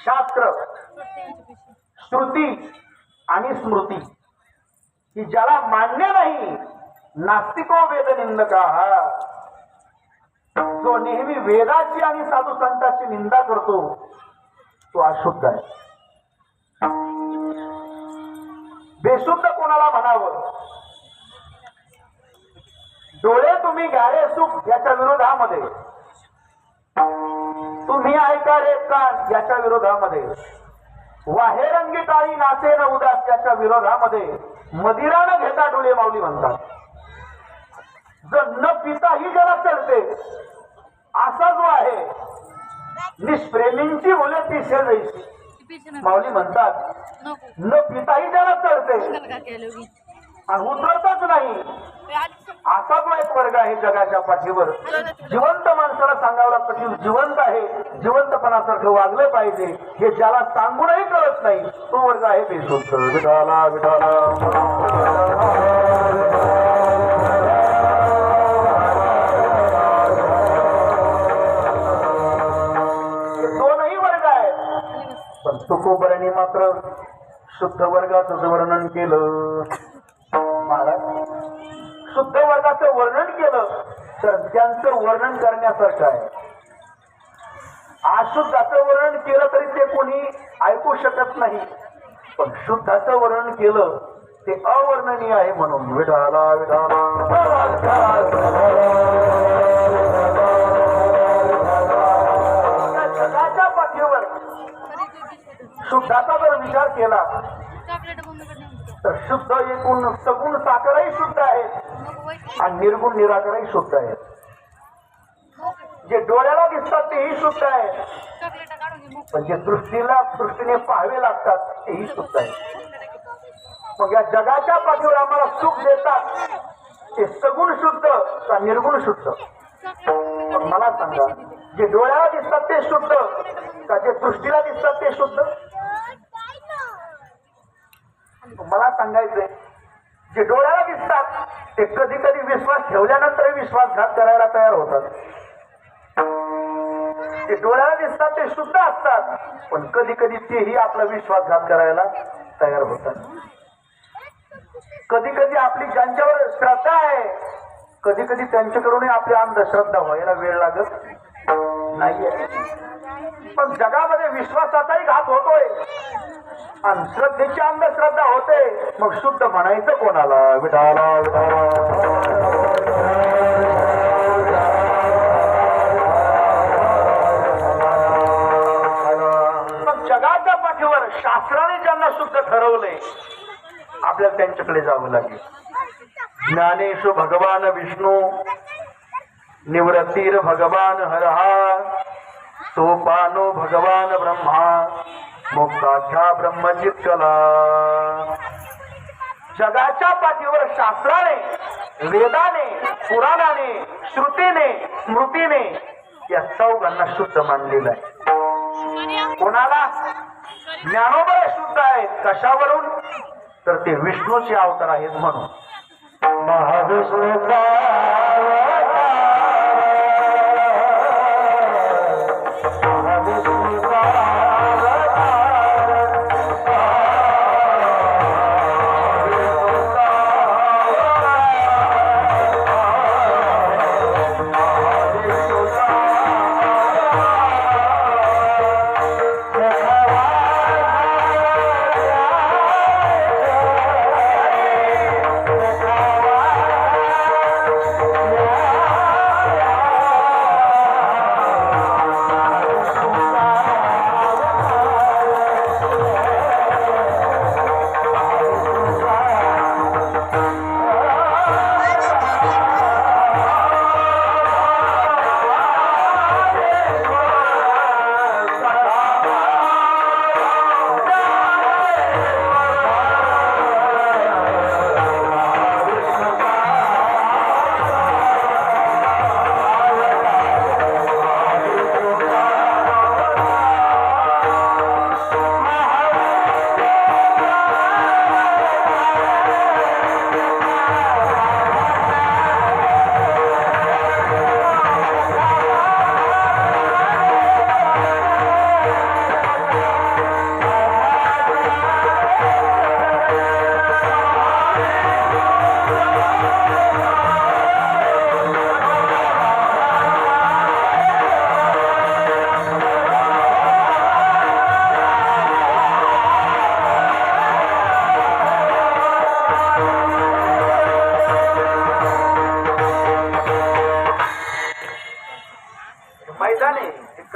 शास्त्र श्रुती आणि स्मृती. की ज्याला मान्य नाही नास्तिको वेद निंदका जो नेहमी वेदाची आणि साधू संतांची निंदा करतो तो अशुद्ध आहे. बेशुद्ध कोणाला म्हणावं? डोळे तुम्ही गारे सुख याच्या विरोधामध्ये. तुम्ही ऐका रे कान याच्या विरोधामध्ये. वाहेरंगी काळी नाचे न उदास याच्या विरोधामध्ये. मदिरा न घेता डोळे माऊली म्हणतात. जर न पिताही जरा चढते असा जो आहे निष्प्रेमींची मुले ती शेजायची माऊली म्हणतात न पिताही जरा चढते. आणि उतरतच नाही. असा जो एक वर्ग आहे जगाच्या पाठीवर जिवंत माणसाला सांगावं लागतं की जिवंत आहे जिवंतपणासारखं वागलं पाहिजे हे ज्याला सांगूनही कळत नाही तो वर्ग आहे बेशुद्ध विठाला विठाला. दोनही वर्ग आहेत पण मात्र शुद्ध वर्गाचं वर्णन केलं. महाराज शुद्ध वर्गाचं वर्णन केलं. तर त्यांचं वर्णन करण्यासारखं आहे. अशुद्धाचं वर्णन केलं तरी ते कोणी ऐकू शकत नाही. पण शुद्धाचं वर्णन केलं ते अवर्णनीय आहे म्हणून विठाला विठाला. जगाच्या पाठीवर. शुद्धाचा जर विचार केला तर शुद्ध एकूण सगुण साखरही शुद्ध आहे. आणि निर्गुण निराकरही शुद्ध आहेत जे डोळ्याला दिसतात तेही शुद्ध आहेत पण जे दृष्टीला दृष्टीने पाहावे लागतात तेही शुद्ध आहे. मग या जगाच्या पाठीवर आम्हाला सुख देतात. ते सगुण शुद्ध का निर्गुण शुद्ध? पण मला सांगा जे डोळ्याला दिसतात ते शुद्ध का जे दृष्टीला दिसतात ते शुद्ध? मला सांगायचंय जे डोळ्याला दिसतात ते कधी कधी विश्वास ठेवल्यानंतर विश्वासघात करायला तयार होतात. ते डोळ्याला दिसतात ते शुद्ध असतात पण कधी कधी तेही आपला विश्वासघात करायला तयार होतात. कधी कधी आपली ज्यांच्यावर श्रद्धा आहे कधी कधी त्यांच्याकडूनही आपली अंधश्रद्धा व्हायला वेळ लागत नाहीये. पण जगामध्ये विश्वासाचाही घात होतोय. अंधश्रद्धेची अंधश्रद्धा होते मग शुद्ध म्हणायचं कोणाला? विठाला. मग जगाच्या पाठीवर शास्त्राने ज्यांना शुद्ध ठरवले आपल्याला त्यांच्याकडे जावं लागेल. ज्ञानेशु भगवान विष्णू निवृत्तीर भगवान हरहा सोपानो भगवान ब्रह्मा. मुक्ताच्या ब्रह्मचित कला. जगाच्या पाठीवर शास्त्राने वेदाने पुराणाने श्रुतीने स्मृतीने या चौघांना शुद्ध मानलेलं आहे. कोणाला? ज्ञानोबर शुद्ध आहेत. कशावरून? तर ते विष्णूचे अवतार आहेत म्हणून. महाविष्णू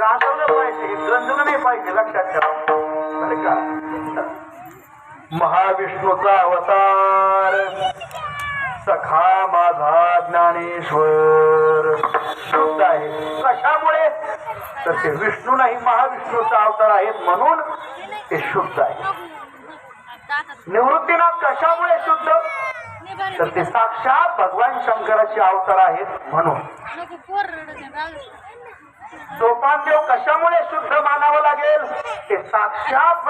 पाहिजे गंजलं नाही पाहिजे लक्षात ठेवा. बरं का? महाविष्णूचा अवतार सखा माझा ज्ञानेश्वर. शब्द आहे. कशामुळे? तर ते विष्णू नाही महाविष्णूचा अवतार आहेत म्हणून ते शुद्ध आहे. निवृत्तीनाथ कशामुळे शुद्ध? तर ते साक्षात भगवान शंकराचे अवतार आहेत म्हणून. सोपानदेव कशामुळे शुद्ध मानावं लागेल? ते साक्षात